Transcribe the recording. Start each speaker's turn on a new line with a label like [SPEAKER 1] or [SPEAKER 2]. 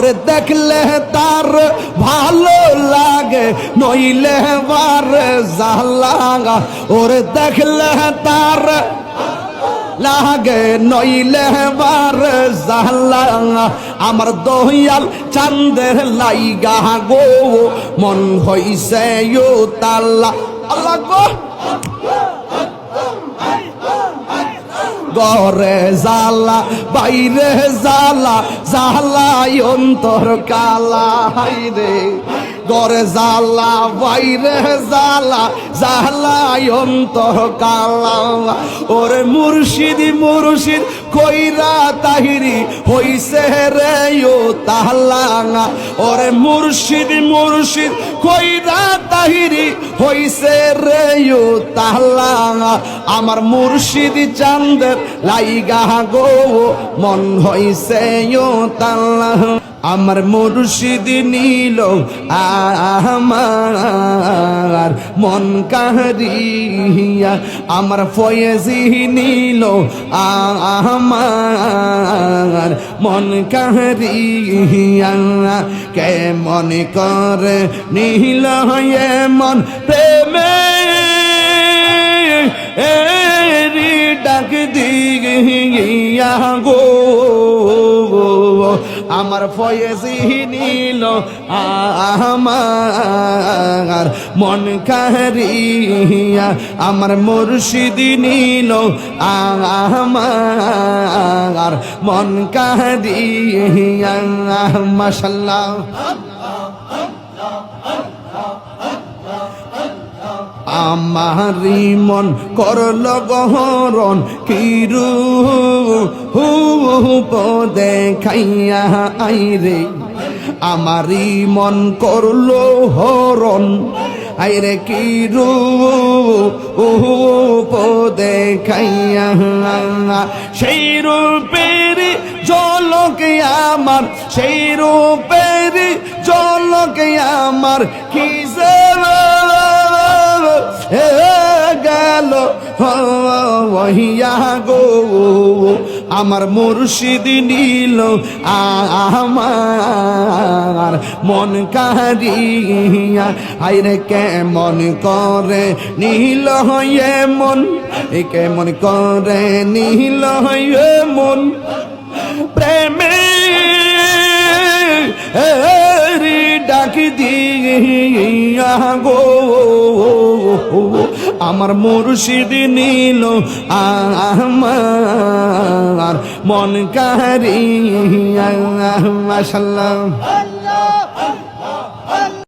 [SPEAKER 1] ওরে দেখলে তার ভালো লাগে, নইলে বার জালাগা ওরে দেখলে তার লাগে, নইলে বার জালা আমার দহিয়াল চান্দের লাইগা গো, মন হইছে তাল্লা আল্লাহ গো। গরে জালা বাইরে জালা জালা অন্তর কালা, হাইরে। গরে জালা বাইরে জালা জালা অন্তর কালা। ওরে মুর্শিদি, মুর্শিদ, কইরা তাহিরি, হইছে রে ও তাহলাঙা ওরে মুর্শিদ মুর্শিদ, কইরা তাহিরি, হইছে রে ও আমার মুর্শিদ চান্দের লাইগা গো, মন হইছে আমার মুর্শিদ নীল আমার মন কাহরিয়া আমার ফয়েজি নীল আমার মন কাহরিয়া কে মনে করে নীল হয়ে মন প্রেমে আমার ফয়েজি নিল আমার মন কাহরিয়া। আমার মুর্শিদি নিল আমার মন কাহরিয়া। মাশাল্লাহ। আমারি মন করল গহরণ, কিরু হু পদে খাইয়া আইরে। আমারি মন করল হরণ, আইরে কিরু পদে খাইয়া সেই রূপের জলকে আমার, সেই রূপের জলকে আমার, কি ওহিয়া গো, আমার মুর্শিদ নীল, আমার মন কারিয়া আইরে কেমন করে নীল হয়ে মন, এ কেমন করে নীল হয়ে মন। প্রেমে ডাক দিয়া গো আমার মুর্শিদ নীল আমার মন কারিয়া মাশাল্লাহ